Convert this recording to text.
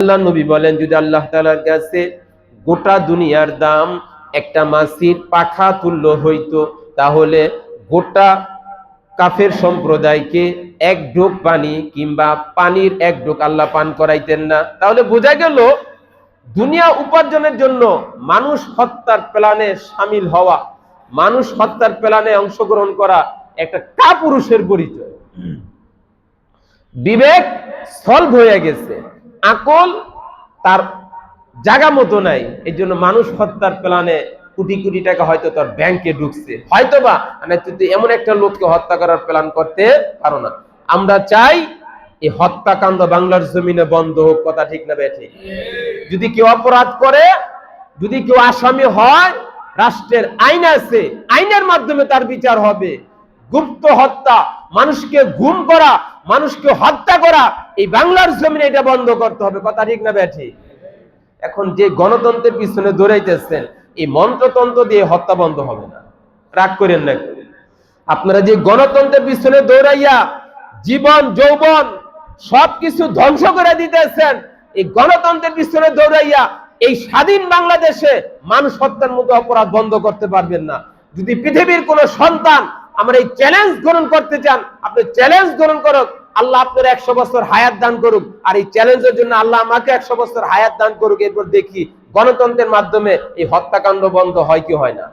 আল্লাহ নবী বলেন, যদি আল্লাহ তাআলার কাছে গোটা দুনিয়ার দাম একটা মাছির পাখা তুল্য হইতো, তাহলে গোটা কাফের সম্প্রদায়কে এক ডোক পানি কিংবা পানির এক ডোক আল্লাহ পান করাইতেন না। তাহলে বোঝা গেল, দুনিয়া উপার্জনের জন্য মানুষ হত্যার প্ল্যানে সামিল হওয়া, মানুষ হত্যার প্ল্যানে অংশগ্রহণ করা একটা কাপুরুষের পরিচয়। বিবেক সলভ হয়ে গেছে। আকল তার জায়গা মতো নাই। এই জন্য মানুষ হত্যার প্ল্যানে কোটি কোটি টাকা হয়তো তার ব্যাংকে ঢুকছে। হয়তো বা মানে তুই এমন একটা লোককে হত্যা করার প্ল্যান করতে পারো না। আমরা চাই এই হত্যাকাণ্ড বাংলার জমিনে বন্ধ হোক, কথা ঠিক না বেঠে। যদি কেউ অপরাধ করে, যদি কেউ আসামি হয়, রাষ্ট্রের আইন আছে, আইনের মাধ্যমে তার বিচার হবে। গুপ্ত হত্যা, মানুষকে গুম করা, মানুষকে হত্যা করা এই বাংলার জমিনে এটা বন্ধ করতে হবে। কথা ঠিক না ব্যাঠি? এখন যে গণতন্ত্রের পিছনে দৌড়াইতেছেন, এই মন্ত্রতন্ত্র দিয়ে হত্যা বন্ধ হবে না। রাগ করেন না আপনারা যে গণতন্ত্রের পিছনে দৌড়াইয়া জীবন, যৌবন, সবকিছু ধ্বংস করে দিতেছেন, এই গণতন্ত্রের পিছনে দৌড়াইয়া এই স্বাধীন বাংলাদেশে মানুষ হত্যার মতো অপরাধ বন্ধ করতে পারবেন না। যদি পৃথিবীর কোন সন্তান আমরা এই চ্যালেঞ্জ গ্রহণ করতে চান, আপনি চ্যালেঞ্জ গ্রহণ করুক। আল্লাহ আপনার একশো বছর হায়াত দান করুক। আর এই চ্যালেঞ্জের জন্য আল্লাহ আমাকে একশো বছর হায়াত দান করুক। এরপর দেখি গণতন্ত্রের মাধ্যমে এই হত্যাকাণ্ড বন্ধ হয় কি হয় না।